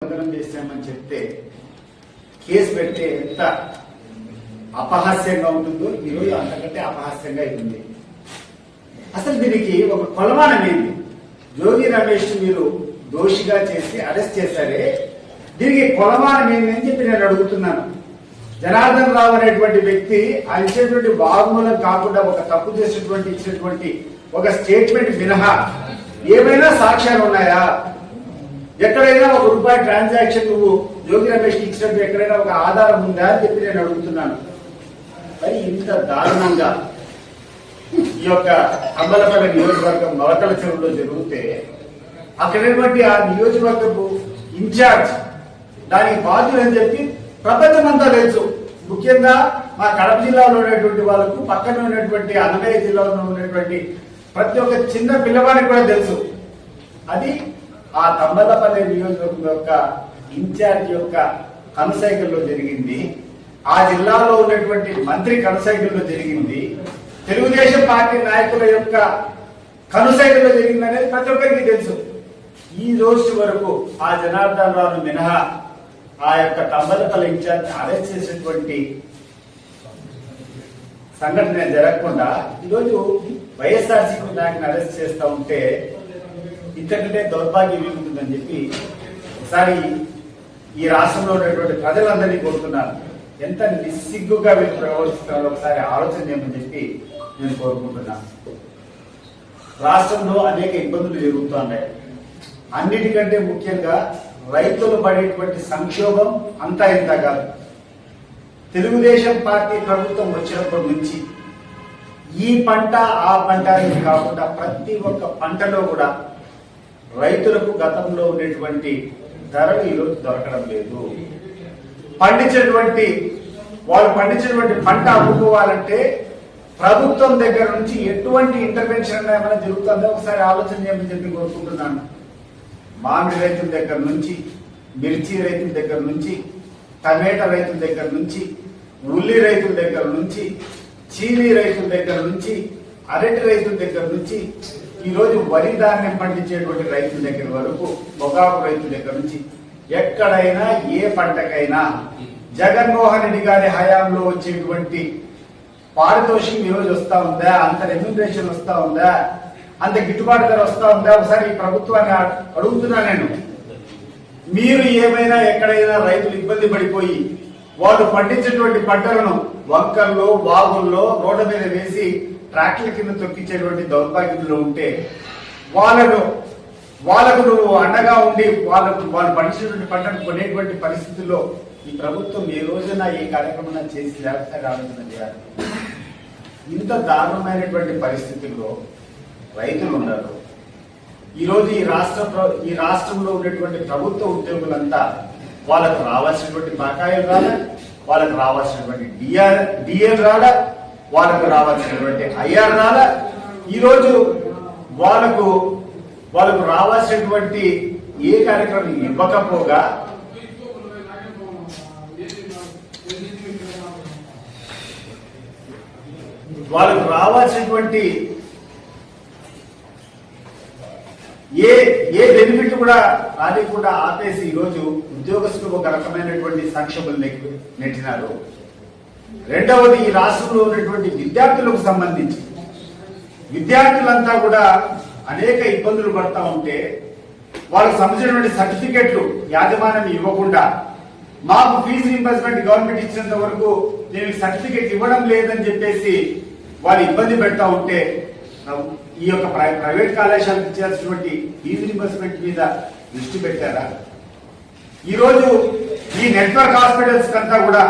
దొంగతనం చేశామని చెప్తే కేసు పెడితే ఎంత అపహాస్యంగా ఉంటుందో ఈరోజు అంతకంటే అపహాస్యంగా ఉంది. అసలు దీనికి ఒక కొలమానం ఏంది జోగి రమేష్ మీరు దోషిగా చేసి అరెస్ట్ చేశారే దీనికి కొలమానం ఏంది అని చెప్పి నేను అడుగుతున్నాను. జనార్దన్ రావు అనేటువంటి వ్యక్తి ఆయన ఇచ్చినటువంటి వాగ్మూలం కాకుండా ఒక తప్పు చేసినటువంటి ఇచ్చినటువంటి ఒక స్టేట్మెంట్ మినహా ఏమైనా సాక్ష్యాలు ఉన్నాయా? ఎక్కడైనా ఒక రూపాయి ట్రాన్సాక్షన్ నువ్వు యోగి రమేష్కి ఇచ్చినట్టు ఎక్కడైనా ఒక ఆధారం ఉందా అని చెప్పి నేను అడుగుతున్నాను. మరి ఇంత దారుణంగా ఈ యొక్క అంబలపల్లి నియోజకవర్గం మొలకల చెరువులో జరిగితే అక్కడటువంటి ఆ నియోజకవర్గపు ఇన్ఛార్జ్ దానికి బాధ్యులు అని చెప్పి ప్రపంచమంతా తెలుసు. ముఖ్యంగా మా కడప జిల్లాలో ఉన్నటువంటి వాళ్ళకు పక్కన ఉన్నటువంటి అన్నమయ్య జిల్లాలో ఉన్నటువంటి ప్రతి ఒక్క చిన్న పిల్లవాడికి కూడా తెలుసు. అది ఆ తంబలపల్లి నియోజకవర్గం యొక్క ఇన్ఛార్జ్ యొక్క కనుసైకల్లో జరిగింది. ఆ జిల్లాలో ఉన్నటువంటి మంత్రి కనుసైకల్లో జరిగింది. తెలుగుదేశం పార్టీ నాయకుల యొక్క కనుసైకల్లో జరిగింది అనేది ప్రతి ఒక్కరికి తెలుసు. ఈ రోజు వరకు ఆ జనార్దన్ రావు మినహా ఆ యొక్క తంబలపల్లి ఇన్ఛార్జ్ అరెస్ట్ చేసినటువంటి సంఘటన జరగకుండా ఈరోజు వైఎస్ఆర్సీపీ నాయకుని అరెస్ట్ చేస్తూ ఉంటే ఇంతకంటే దౌర్భాగ్యం ఏముంటుందని చెప్పి ఒకసారి ఈ రాష్ట్రంలో ఉన్నటువంటి ప్రజలందరినీ కోరుతున్నాను. ఎంత నిస్సిగ్గుగా వీళ్ళు ప్రవర్తిస్తున్నారో ఒకసారి ఆలోచన చేయమని చెప్పి నేను కోరుకుంటున్నాను రాష్ట్రంలో అనేక ఇబ్బందులు జరుగుతున్నాయి. అన్నిటికంటే ముఖ్యంగా రైతులు పడేటువంటి సంక్షోభం అంతా ఇంత కాదు. తెలుగుదేశం పార్టీ ప్రభుత్వం వచ్చినప్పటి నుంచి ఈ పంట ఆ పంట కాకుండా ప్రతి ఒక్క పంటలో కూడా రైతులకు గతంలో ఉండేటువంటి ధరలు ఈరోజు దొరకడం లేదు. పండించినటువంటి వాళ్ళు పండించినటువంటి పంట అమ్ముకోవాలంటే ప్రభుత్వం దగ్గర నుంచి ఎటువంటి ఇంటర్వెన్షన్ ఏమైనా జరుగుతుందో? ఒకసారి ఆలోచన చేయమని చెప్పి కోరుకుంటున్నాను. మామిడి రైతుల దగ్గర నుంచి మిర్చి రైతుల దగ్గర నుంచి టమాటా రైతుల దగ్గర నుంచి ఉల్లి రైతుల దగ్గర నుంచి చీనీ రైతుల దగ్గర నుంచి అరటి రైతుల దగ్గర నుంచి ఈరోజు వరి ధాన్యం పండించేటువంటి రైతుల దగ్గర వరకు పొగాకు రైతుల దగ్గర నుంచి ఎక్కడైనా ఏ పంటకైనా జగన్మోహన్ రెడ్డి గారి హయాంలో వచ్చేటువంటి పారితోషికం ఈరోజు వస్తా ఉందా? అంత రెమ్యూనరేషన్ వస్తా ఉందా? అంత గిట్టుబాటు ధర వస్తా ఉందా? ఒకసారి ఈ ప్రభుత్వాన్ని అడుగుతున్నా నేను. మీరు ఏమైనా ఎక్కడైనా రైతులు ఇబ్బంది పడిపోయి వాళ్ళు పండించేటువంటి పంటలను వంకల్లో వాగుల్లో రోడ్ల మీద వేసి ట్రాక్ల కింద తొక్కించేటువంటి దౌర్భాగ్యంలో ఉంటే వాళ్ళను వాళ్ళకు నువ్వు అండగా ఉండి వాళ్ళకు వాళ్ళు పండించినటువంటి పంటను కొనేటువంటి పరిస్థితుల్లో ఈ ప్రభుత్వం ఏ రోజున ఈ కార్యక్రమం చేసి లేకపోతే ఆలోచన చేయాలి ఇంత దారుణమైనటువంటి పరిస్థితుల్లో రైతులు ఉన్నారు. ఈరోజు ఈ రాష్ట్ర ప్ర- ఈ రాష్ట్రంలో ఉన్నటువంటి ప్రభుత్వ ఉద్యోగులంతా వాళ్ళకు రావాల్సినటువంటి బకాయిలు రాలే వాళ్ళకు రావాల్సినటువంటి డిఆర్ డిఎల్ రాడా వాళ్ళకు రావాల్సినటువంటి ఐఆర్ ఈరోజు వాళ్ళకు వాళ్ళకు రావాల్సినటువంటి ఏ కార్యక్రమం ఇవ్వకపోగా వాళ్ళకు రావాల్సినటువంటి ఏ ఏ బెనిఫిట్ కూడా రానికుండా ఆపేసి ఈరోజు ఉద్యోగస్తులు ఒక రకమైనటువంటి సంక్షేమం నెట్టినారు. రెండవది ఈ రాష్ట్రంలో ఉన్నటువంటి విద్యార్థులకు సంబంధించి. విద్యార్థులంతా కూడా అనేక ఇబ్బందులు పడతా ఉంటే వాళ్ళకి సంబంధించినటువంటి సర్టిఫికెట్లు యాజమాన్యం ఇవ్వకుండా మాకు ఫీజు రీంబర్స్మెంట్ గవర్నమెంట్ ఇచ్చినంత వరకు నేను సర్టిఫికెట్ ఇవ్వడం లేదని చెప్పేసి వాళ్ళు ఇబ్బంది పెడతా ఉంటే ఈ యొక్క ప్రై- ప్రైవేట్ కళాశాలకు ఇచ్చేసినటువంటి ఫీజు రీంబర్స్మెంట్ మీద దృష్టి పెట్టారా? ఈరోజు ఈ నెట్వర్క్ హాస్పిటల్స్ కంతా కూడా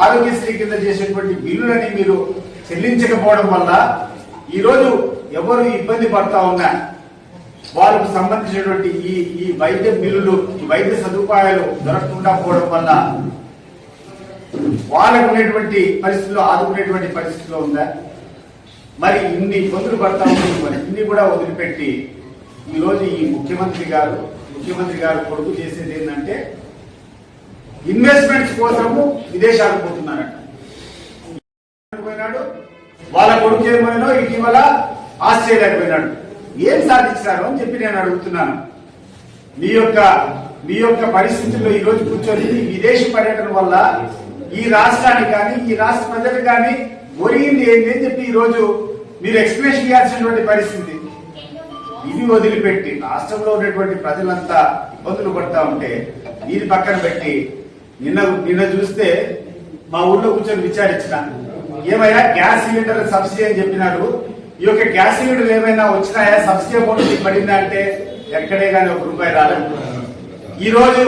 ఆరోగ్యశ్రీ కింద చేసేటువంటి బిల్లులని మీరు చెల్లించకపోవడం వల్ల ఈరోజు ఎవరు ఇబ్బంది పడతా ఉన్నా వారికి సంబంధించినటువంటి ఈ ఈ వైద్య బిల్లులు ఈ వైద్య సదుపాయాలు దొరకకుండా పోవడం వల్ల వాళ్ళకు ఉన్నటువంటి పరిస్థితుల్లో ఆదుకునేటువంటి పరిస్థితిలో ఉందా? మరి ఇన్ని ఇబ్బందులు పడతా ఉంది మరి ఇన్ని కూడా వదిలిపెట్టి ఈరోజు ఈ ముఖ్యమంత్రి గారు ముఖ్యమంత్రి గారు కొడుకు చేసేది ఏంటంటే ఇన్వెస్ట్మెంట్స్ కోసము విదేశాలకు పోతున్నారట. పోయినాడు వాళ్ళ కొడుకు ఏమైనా ఇటీవల ఆస్ట్రేలియాకి పోయినాడు. ఏం సాధించినారు అని చెప్పి నేను అడుగుతున్నాను. మీ యొక్క మీ యొక్క పరిస్థితుల్లో ఈ రోజు కూర్చొని ఈ విదేశీ పర్యటన వల్ల ఈ రాష్ట్రానికి కానీ ఈ రాష్ట్ర ప్రజలకు కానీ ఒరిగింది ఏంటి అని చెప్పి ఈరోజు మీరు ఎక్స్ప్లెయిన్ ఇవ్వాల్సినటువంటి పరిస్థితి. ఇది వదిలిపెట్టి రాష్ట్రంలో ఉన్నటువంటి ప్రజలంతా ఇబ్బందులు పడతా ఉంటే దీని పక్కన పెట్టి నిన్న నిన్న చూస్తే మా ఊళ్ళో కూర్చొని విచారించిన. ఏమైనా గ్యాస్ సిలిండర్ సబ్సిడీ అని చెప్పినారు ఈ యొక్క గ్యాస్ సిలిండర్ ఏమైనా వచ్చినాయా? సబ్సిడీ అమౌంట్ పడిందా అంటే ఎక్కడే కానీ ఒక రూపాయి రాలేదు ఈరోజు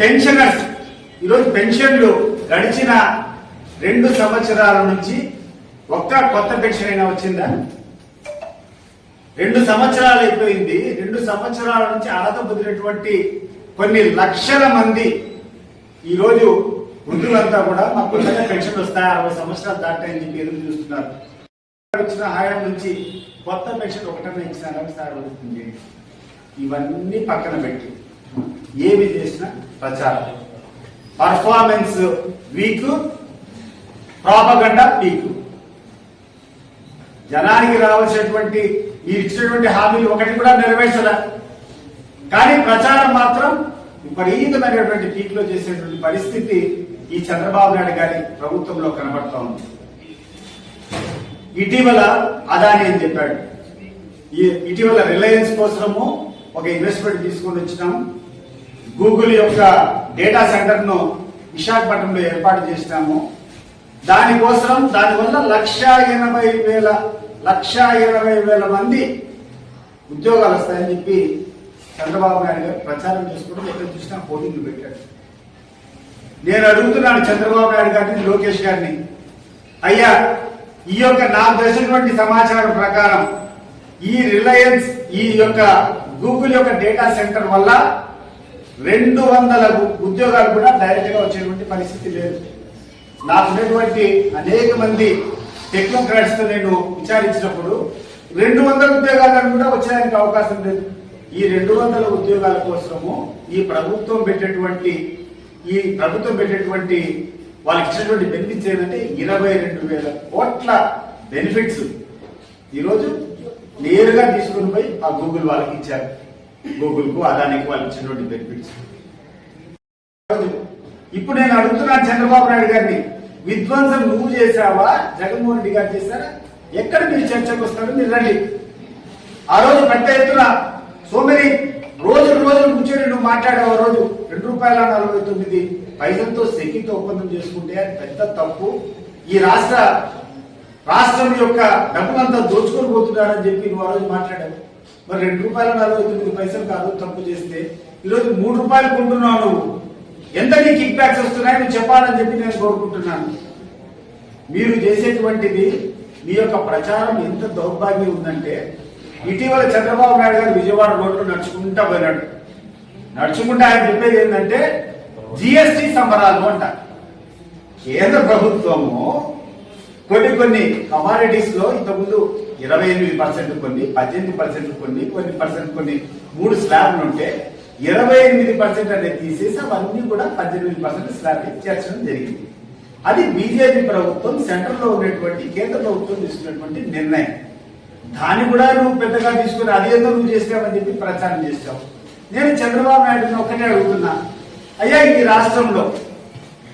పెన్షనర్స్ ఈరోజు పెన్షన్లు గడిచిన రెండు సంవత్సరాల నుంచి ఒక్క కొత్త పెన్షన్ అయినా వచ్చిందా? రెండు సంవత్సరాలు అయిపోయింది. రెండు సంవత్సరాల నుంచి అర్హత పొందినటువంటి కొన్ని లక్షల మంది ఈరోజు వృద్ధులంతా కూడా మాకు కొత్తగా పెన్షన్ వస్తాయి? అరవై సంవత్సరాలు దాటాయని చెప్పి ఎదురు చూస్తున్నారు. వచ్చిన హాయం నుంచి కొత్త పెన్షన్ ఒకటన్నా ఇచ్చిన సార్ ఇవన్నీ పక్కన పెట్టి ఏమి చేసినా ప్రచారం. పర్ఫార్మెన్స్ వీక్ ప్రాపగండ వీక్ జనానికి రావాల్సినటువంటి ఈ ఇచ్చినటువంటి హామీలు ఒకటి కూడా నెరవేర్చలే. కానీ ప్రచారం మాత్రం విపరీతమైనటువంటి పీక్లో చేసేటువంటి పరిస్థితి ఈ చంద్రబాబు నాయుడు గారి ప్రభుత్వంలో కనబడతా ఉంది. ఇటీవల అదాని అని చెప్పాడు. ఈ ఇటీవల రిలయన్స్ కోసము ఒక ఇన్వెస్ట్మెంట్ తీసుకొని వచ్చినాం. గూగుల్ యొక్క డేటా సెంటర్ను విశాఖపట్నంలో ఏర్పాటు చేసినాము. దానికోసం దానివల్ల లక్ష ఎనభై వేల లక్ష ఎనభై వేల మంది ఉద్యోగాలు వస్తాయని చెప్పి చంద్రబాబు నాయుడు గారు ప్రచారం చేసుకుంటూ ఎక్కడ చూసినా పోటీలు పెట్టాడు నేను అడుగుతున్నాను చంద్రబాబు నాయుడు గారిని లోకేష్ గారిని. అయ్యా ఈ యొక్క నాకు తెలిసినటువంటి సమాచారం ప్రకారం ఈ రిలయన్స్ ఈ యొక్క గూగుల్ యొక్క డేటా సెంటర్ వల్ల రెండు వందల ఉద్యోగాలు కూడా డైరెక్ట్గా వచ్చేటువంటి పరిస్థితి లేదు. నాకు ఉన్నటువంటి అనేక మంది టెక్నోక్రాట్స్తో నేను విచారించినప్పుడు రెండు వందల ఉద్యోగాలను కూడా వచ్చేదానికి అవకాశం లేదు. ఈ రెండు వందల ఉద్యోగాల కోసము ఈ ప్రభుత్వం పెట్టేటువంటి ఈ ప్రభుత్వం పెట్టేటువంటి వాళ్ళకి ఇచ్చినటువంటి బెనిఫిట్స్ ఏంటంటే ఇరవై రెండు వేల కోట్ల బెనిఫిట్స్ ఈరోజు నేరుగా తీసుకుని పోయి ఆ గూగుల్ వాళ్ళకి ఇచ్చారు. గూగుల్కు అదానికి వాళ్ళకి ఇచ్చినటువంటి బెనిఫిట్స్ ఇప్పుడు నేను అడుగుతున్నాను చంద్రబాబు నాయుడు గారిని విధ్వంసం నువ్వు చేశావా? జగన్మోహన్ రెడ్డి గారు చేశారా? ఎక్కడ మీరు చర్చకు వస్తారు మీరు రండి. ఆ రోజు పెద్ద ఎత్తున సో మరి రోజు రోజు కూర్చొని నువ్వు మాట్లాడే రోజు? రెండు రూపాయల నలభై తొమ్మిది? పైసలతో సెకితో ఒప్పందం చేసుకుంటే అది పెద్ద తప్పు. ఈ రాష్ట్ర రాష్ట్రం యొక్క డబ్బులంతా దోచుకొని పోతున్నారని చెప్పి నువ్వు ఆ రోజు మాట్లాడావు. మరి రెండు రూపాయల నలభై తొమ్మిది పైసలు కాదు తప్పు చేస్తే. ఈరోజు మూడు రూపాయలు కొంటున్నావు నువ్వు. ఎంత నీ కిక్ బ్యాక్స్ వస్తున్నాయి? నువ్వు చెప్పాలని చెప్పి నేను కోరుకుంటున్నాను. మీరు చేసేటువంటిది మీ యొక్క ప్రచారం ఎంత దౌర్భాగ్యం ఉందంటే ఇటీవల చంద్రబాబు నాయుడు గారు విజయవాడ రోడ్లో నడుచుకుంటా పోయినాడు. నడుచుకుంటా ఆయన చెప్పేది ఏంటంటే జిఎస్టి సంబరాలు అంట. కేంద్ర ప్రభుత్వము కొన్ని కొన్ని కమాడిటీస్లో ఇంతకుముందు ఇరవై ఎనిమిది పర్సెంట్ కొన్ని పద్దెనిమిది పర్సెంట్ కొన్ని కొన్ని పర్సెంట్ కొన్ని మూడు స్లాబ్లు ఉంటే ఇరవై ఎనిమిది పర్సెంట్ అనేది తీసేసి అవన్నీ కూడా పద్దెనిమిది పర్సెంట్ స్లాబ్ చేర్చడం జరిగింది. అది బీజేపీ ప్రభుత్వం సెంటర్లో ఉన్నటువంటి కేంద్ర ప్రభుత్వం తీసుకున్నటువంటి నిర్ణయం. దాన్ని కూడా నువ్వు పెద్దగా తీసుకుని అదేదో నువ్వు చేసావని చెప్పి ప్రచారం చేస్తావు నేను చంద్రబాబు నాయుడుని ఒక్కటే అడుగుతున్నా. అయ్యా ఈ రాష్ట్రంలో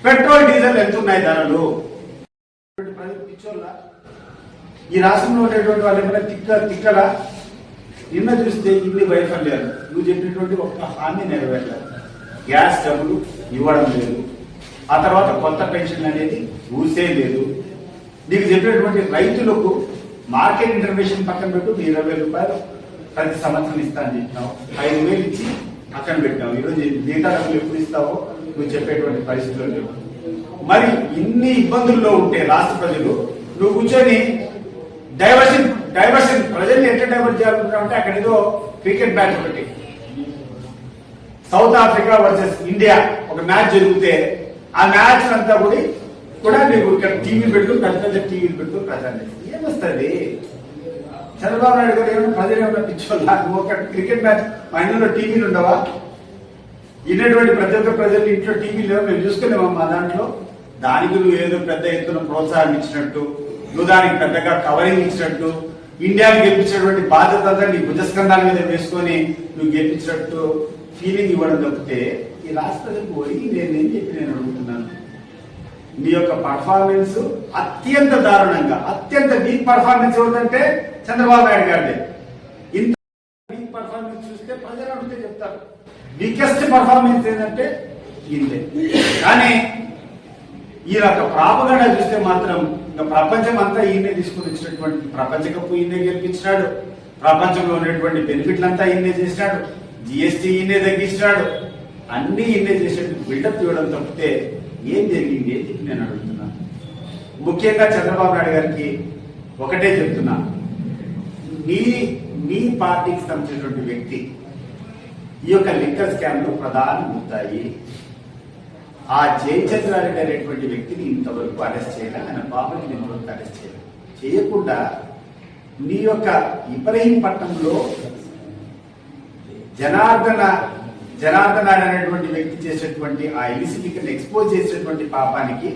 పెట్రోల్ డీజిల్ ఎంతున్నాయి ధరలు? ఈ రాష్ట్రంలో ఉండేటువంటి వాళ్ళు ఏమైనా తిక్క తిక్కలా నిన్న చూస్తే ఇన్ని వైఫల్యాలు. నువ్వు చెప్పినటువంటి ఒక్క హామీ నెరవేరలేదు. గ్యాస్ డబ్బులు ఇవ్వడం లేదు. ఆ తర్వాత కొత్త పెన్షన్ అనేది ఊసే లేదు. నీకు చెప్పినటువంటి రైతులకు మార్కెట్ ఇంటర్వేషన్ పక్కన పెట్టు ఇరవై రూపాయలు ప్రతి సంవత్సరం ఇస్తా అని చెప్పినావు. ఐదు వేలు ఇచ్చి పక్కన పెట్టావు ఈరోజు మిగతా డబ్బులు ఎప్పుడు ఇస్తావో నువ్వు చెప్పేటువంటి పరిస్థితులు లేవు. మరి ఇన్ని ఇబ్బందుల్లో ఉంటే రాష్ట్ర ప్రజలు నువ్వు కూర్చొని డైవర్షన్ డైవర్షన్ ప్రజల్ని ఎట్లా డైవర్ట్ చేయాలనుకుంటున్నావు అంటే అక్కడ ఏదో క్రికెట్ మ్యాచ్ ఒకటి. సౌత్ ఆఫ్రికా వర్సెస్ ఇండియా ఒక మ్యాచ్ జరిగితే ఆ మ్యాచ్ అంతా కూడా కూడా మీకు ఇక్కడ టీవీ పెట్టుకుని పెద్ద పెద్ద టీవీలు పెట్టుకుని ప్రచారం చేస్తుంది ఏమొస్తుంది? చంద్రబాబు నాయుడు గారు ఏమైనా ప్రజలు ఏమైనా పిచ్చోళ్ళ? ఒక క్రికెట్ మ్యాచ్ మా ఇంట్లో టీవీలు ఉండవా? ఇన్నటువంటి ప్రతి ఒక్క ప్రజలు ఇంట్లో టీవీలు లేవు? మేము చూసుకునేవా మా దాంట్లో. దానికి నువ్వు ఏదో పెద్ద ఎత్తున ప్రోత్సాహం ఇచ్చినట్టు నువ్వు దానికి పెద్దగా కవరింగ్ ఇచ్చినట్టు ఇండియాని గెలిపించినటువంటి బాధ్యత అంతా నీ భుజస్కంధాల మీద వేసుకొని నువ్వు గెలిపించినట్టు ఫీలింగ్ ఇవ్వడం తప్పితే ఈ రాష్ట్రాలకు పోయి నేనేం చెప్పి నేను అడుగుతున్నాను? మీ యొక్క పర్ఫార్మెన్స్ అత్యంత దారుణంగా అత్యంత వీక్ పర్ఫార్మెన్స్ ఎవరిదంటే చంద్రబాబు నాయుడు గారిది. ఇంత వీక్ పర్ఫార్మెన్స్ చూస్తే ప్రజలు అడిగితే చెప్తారు. వీకెస్ట్ పర్ఫార్మెన్స్ ఏంటంటే ఇంతే. కానీ ఈ యొక్క ప్రాపగండ చూస్తే మాత్రం ఇంకా ప్రపంచం అంతా ఈయనే తీసుకుని వచ్చినటువంటి ప్రపంచ కప్పు ఈయనే గెలిపించినాడు. ప్రపంచంలో ఉన్నటువంటి బెనిఫిట్లు అంతా ఈయనే చేసినాడు జిఎస్టీ ఈయనే తగ్గించినాడు. అన్ని ఈయనే చేసేటువంటి బిల్డప్ ఇవ్వడం తప్పితే ఏం జరిగింది ఏం నేను అడుగుతున్నాను ముఖ్యంగా చంద్రబాబు నాయుడు గారికి ఒకటే చెప్తున్నా. నీ మీ పార్టీకి సంబంధించినటువంటి వ్యక్తి ఈ యొక్క లిక్కర్ స్కామ్లో ప్రధాన ముద్దాయి ఆ జయచంద్రారెడ్డి అనేటువంటి వ్యక్తిని ఇంతవరకు అరెస్ట్ చేయలే. ఆయన బాబుని ఇంతవరకు అరెస్ట్ చేయాలి. చేయకుండా నీ యొక్క ఇబ్రహీంపట్నంలో జనార్దన జనార్దన అనేటువంటి వ్యక్తి చేసేటువంటి ఆ ఇలిసిటికల్ ఎక్స్పోజ్ చేసేటువంటి పాపానికి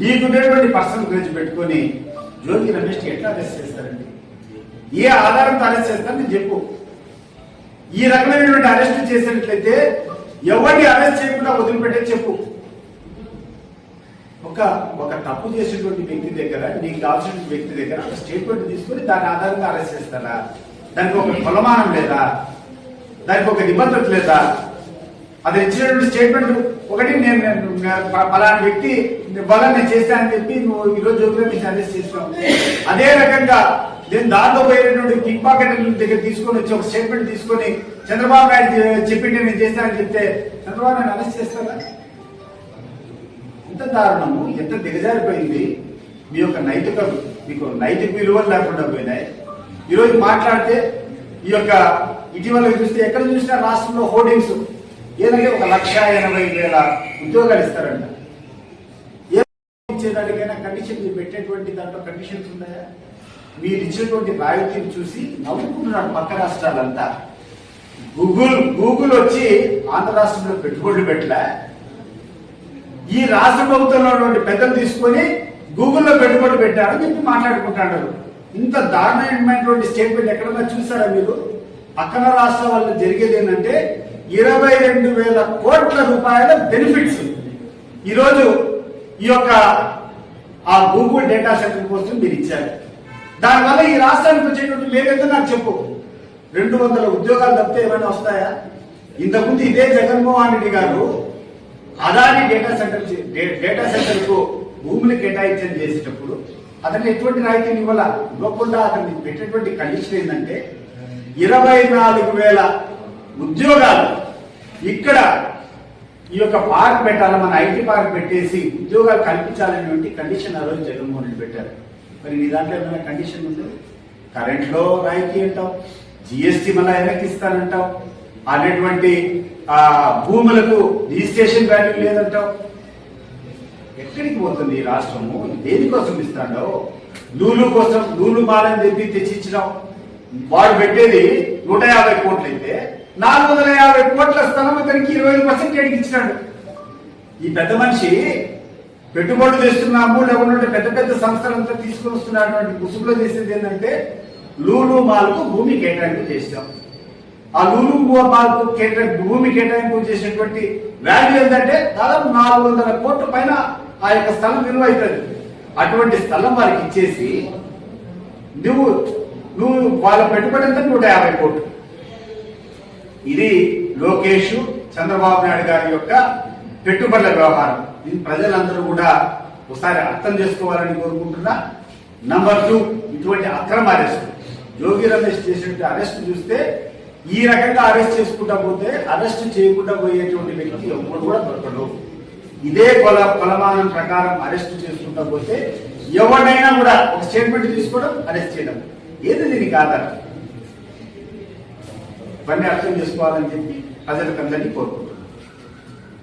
మీకున్నటువంటి పర్సన్ గురించి పెట్టుకొని జ్యోతి రమేష్ ఎట్లా అరెస్ట్ చేస్తారండి? ఏ ఆధారంతో అరెస్ట్ చేస్తారని చెప్పు. ఈ రకమైనటువంటి అరెస్ట్ చేసినట్లయితే ఎవరిని అరెస్ట్ చేయకుండా వదిలిపెట్టే చెప్పు. ఒక ఒక తప్పు చేసినటువంటి వ్యక్తి దగ్గర నీకు కావాల్సిన వ్యక్తి దగ్గర ఒక స్టేట్మెంట్ తీసుకొని దాని ఆధారంగా అరెస్ట్ చేస్తారా? దానికి ఒక కొలమానం లేదా? దానికి ఒక నిబంధన లేదా? అది ఇచ్చినటువంటి స్టేట్మెంట్ ఒకటి నేను నేను పలానా వ్యక్తి వల్ల నేను చేస్తానని చెప్పి నువ్వు ఈరోజు జోగులో మీకు అరెస్ట్ చేస్తున్నావు అదే రకంగా నేను దాంతో పోయినటువంటి కిక్ పాకెట్ దగ్గర తీసుకొని వచ్చి ఒక స్టేట్మెంట్ తీసుకొని చంద్రబాబు నాయుడు చెప్పింటే నేను చేస్తానని చెప్తే చంద్రబాబు నాయుడు అరెస్ట్ చేస్తారా ఎంత దారుణము ఎంత దిగజారిపోయింది. మీ యొక్క నైతిక మీకు నైతిక విలువలు లేకుండా పోయినాయి. ఈరోజు మాట్లాడితే ఈ యొక్క ఇటీవల చూస్తే ఎక్కడ చూసినా రాష్ట్రంలో హోర్డింగ్స్ ఏదంటే ఒక లక్ష ఎనభై వేల ఉద్యోగాలు ఇస్తారంట. ఏ ఇచ్చేదానికైనా కండిషన్ మీరు పెట్టేటువంటి దాంట్లో కండిషన్స్ ఉన్నాయా? మీరు ఇచ్చినటువంటి రాయితీని చూసి నవ్వుకుంటున్నాడు పక్క రాష్ట్రాలంతా. గూగుల్ గూగుల్ వచ్చి ఆంధ్ర రాష్ట్రంలో పెట్టుబడులు పెట్టలే. ఈ రాష్ట్ర ప్రభుత్వంలో ఉన్నటువంటి పెద్దలు తీసుకొని గూగుల్లో పెట్టుబడి పెట్టారని చెప్పి మాట్లాడుకుంటున్నారు ఇంత దారుణమైనటువంటి స్టేట్మెంట్ ఎక్కడన్నా చూసారా మీరు? పక్కన రాష్ట్రం వల్ల జరిగేది ఏంటంటే ఇరవై రెండు వేల కోట్ల రూపాయల బెనిఫిట్స్. ఈరోజు ఈ యొక్క ఆ గూగుల్ డేటా సెంటర్ కోసం మీరు ఇచ్చారు. దానివల్ల ఈ రాష్ట్రానికి వచ్చేటువంటి మేమైతే నాకు చెప్పు. రెండు వందల ఉద్యోగాలు తప్పితే ఏమైనా వస్తాయా? ఇంతకుముందు ఇదే జగన్మోహన్ రెడ్డి గారు అదాని డేటా సెంటర్ చే- డేటా సెంటర్కు భూములు కేటాయించని చేసేటప్పుడు అతను ఎటువంటి రాయితీని ఇవ్వాల? ఇవ్వకుండా అతన్ని పెట్టినటువంటి కండిషన్ ఏంటంటే ఇరవై నాలుగు వేల ఉద్యోగాలు. ఇక్కడ ఈ యొక్క పార్క్ పెట్టాలి మన ఐటీ పార్క్ పెట్టేసి ఉద్యోగాలు కల్పించాలనేటువంటి కండిషన్ ఆ రోజు జగన్మోహన్ రెడ్డి పెట్టారు. మరి నీ దాంట్లో ఏమైనా కండిషన్ ఉంది? కరెంట్లో రాయితీ అంటావు జిఎస్టీ మళ్ళీ వెనక్కి ఇస్తానంటావు అనేటువంటి భూములకు రిజిస్ట్రేషన్ వాల్యూ లేదంటావు. ఎక్కడికి పోతుంది ఈ రాష్ట్రము? దేనికోసం ఇస్తాడో? నూలు కోసం నూలు మాలని చెప్పి తెచ్చిచ్చినావు. వాడు పెట్టేది నూట యాభై కోట్లు అయితే నాలుగు వందల యాభై కోట్ల స్థలం ఇతనికి ఇరవై ఐదు పర్సెంట్ ఇచ్చినాడు. ఈ పెద్ద మనిషి పెట్టుబడులు తెస్తున్నాము లేకుంటే పెద్ద పెద్ద సంస్థలంతా తీసుకుని వస్తున్నటువంటి ముసుగులో చేసేది ఏంటంటే లూలు మాల్కు భూమి కేటాయింపు చేసాం ఆ లూలు మాల్కు కేటాయింపు భూమి కేటాయింపు చేసినటువంటి వాల్యూ ఏంటంటే దాదాపు నాలుగు వందల కోట్ల పైన ఆ యొక్క స్థలం విలువ అవుతుంది. అటువంటి స్థలం వారికి ఇచ్చేసి నువ్వు నువ్వు వాళ్ళ పెట్టుబడి ఎంత? నూట యాభై కోట్లు. ఇది లోకేష్ చంద్రబాబు నాయుడు గారి యొక్క పెట్టుబడుల వ్యవహారం. ఇది ప్రజలందరూ కూడా ఒకసారి అర్థం చేసుకోవాలని కోరుకుంటున్నా. నంబర్ టూ ఇటువంటి అక్రమ అరెస్ట్. జోగి రమేష్ చేసినటువంటి అరెస్ట్ చూస్తే ఈ రకంగా అరెస్ట్ చేసుకుంటా పోతే అరెస్ట్ చేయకుండా పోయేటువంటి వ్యక్తి ఎవరు కూడా దొరకడు. ఇదే కొల కొలమానం ప్రకారం అరెస్ట్ చేసుకుంటా పోతే ఎవరినైనా కూడా ఒక స్టేట్మెంట్ తీసుకోవడం అరెస్ట్ చేయడం. ఏది దీనికి ఆధారం? ఇవన్నీ అర్థం చేసుకోవాలని చెప్పి ప్రజలకు అందరినీ కోరుకుంటున్నాను.